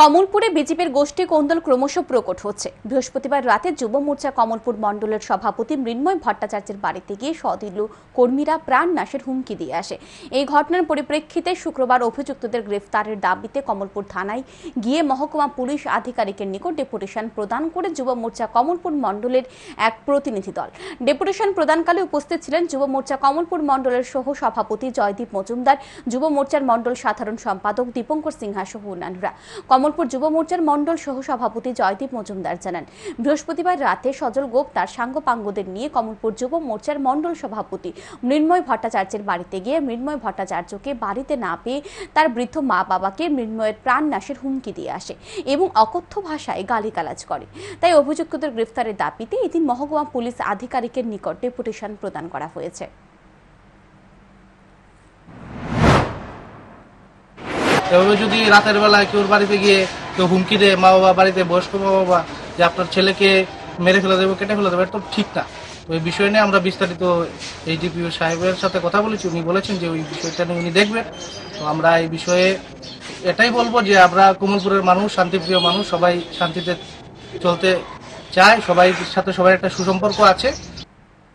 কমলপুরে বিজেপির গোষ্ঠী কোন্দল ক্রমশ প্রকট হচ্ছে। বৃহস্পতিবার রাতে যুব মোর্চা কমলপুর মণ্ডলের সভাপতি মৃন্ময় ভট্টাচার্যের বাড়িতে গিয়ে সদিলু কর্মীরা প্রাণ নাশের হুমকি দিয়ে আসে। এই ঘটনার পরিপ্রেক্ষিতে শুক্রবার অভিযুক্তদের গ্রেফতারের দাবিতে কমলপুর থানায় গিয়ে মহকুমা পুলিশ আধিকারিকের নিকট ডেপুটেশন প্রদান করে যুব মোর্চা কমলপুর মণ্ডলের এক প্রতিনিধি দল। ডেপুটেশন প্রদানকালে উপস্থিত ছিলেন যুব মোর্চা কমলপুর মণ্ডলের সহ সভাপতি জয়দীপ মজুমদার, যুব মোর্চার মণ্ডল সাধারণ সম্পাদক দীপঙ্কর সিনহা সহ অন্যান্যরা। কমলপুর যুব মোর্চার মণ্ডল সহ সভাপতি জয়দীপ মজুমদার জানান, বৃহস্পতিবার রাতে সজল গোপ তার সাঙ্গপাঙ্গদের নিয়ে কমলপুর যুব মোর্চার মণ্ডল সভাপতি মৃন্ময় ভট্টাচার্যের বাড়িতে গিয়ে মৃন্ময় ভট্টাচার্যকে বাড়িতে না পেয়ে তার বৃদ্ধ মা বাবাকে মৃন্ময়ের প্রাণ নাশের হুমকি দিয়ে আসে এবং অকথ্য ভাষায় গালিগালাজ করে। তাই অভিযুক্তদের গ্রেফতারের দাবিতে এদিন মহকুমা পুলিশ আধিকারিকের নিকট ডেপুটেশন প্রদান করা হয়েছে। এভাবে যদি রাতের বেলায় কেউ বাড়িতে গিয়ে কেউ হুমকি দেয় মা বাবা, বাড়িতে বয়স্ক মা বাবা যে আপনার ছেলেকে মেরে ফেলে দেবো, কেটে ফেলে দেবো এটা তো ঠিক না। তো এই বিষয় নিয়ে আমরা বিস্তারিত এই ডিপি সাহেবের সাথে কথা বলেছি, উনি বলেছেন যে ওই বিষয়টা নিয়ে উনি দেখবেন। তো আমরা এই বিষয়ে এটাই বলব যে আমরা কুমলপুরের মানুষ, শান্তিপ্রিয় মানুষ, সবাই শান্তিতে চলতে চায় সবাই সাথে সবাই একটা সুসম্পর্ক আছে।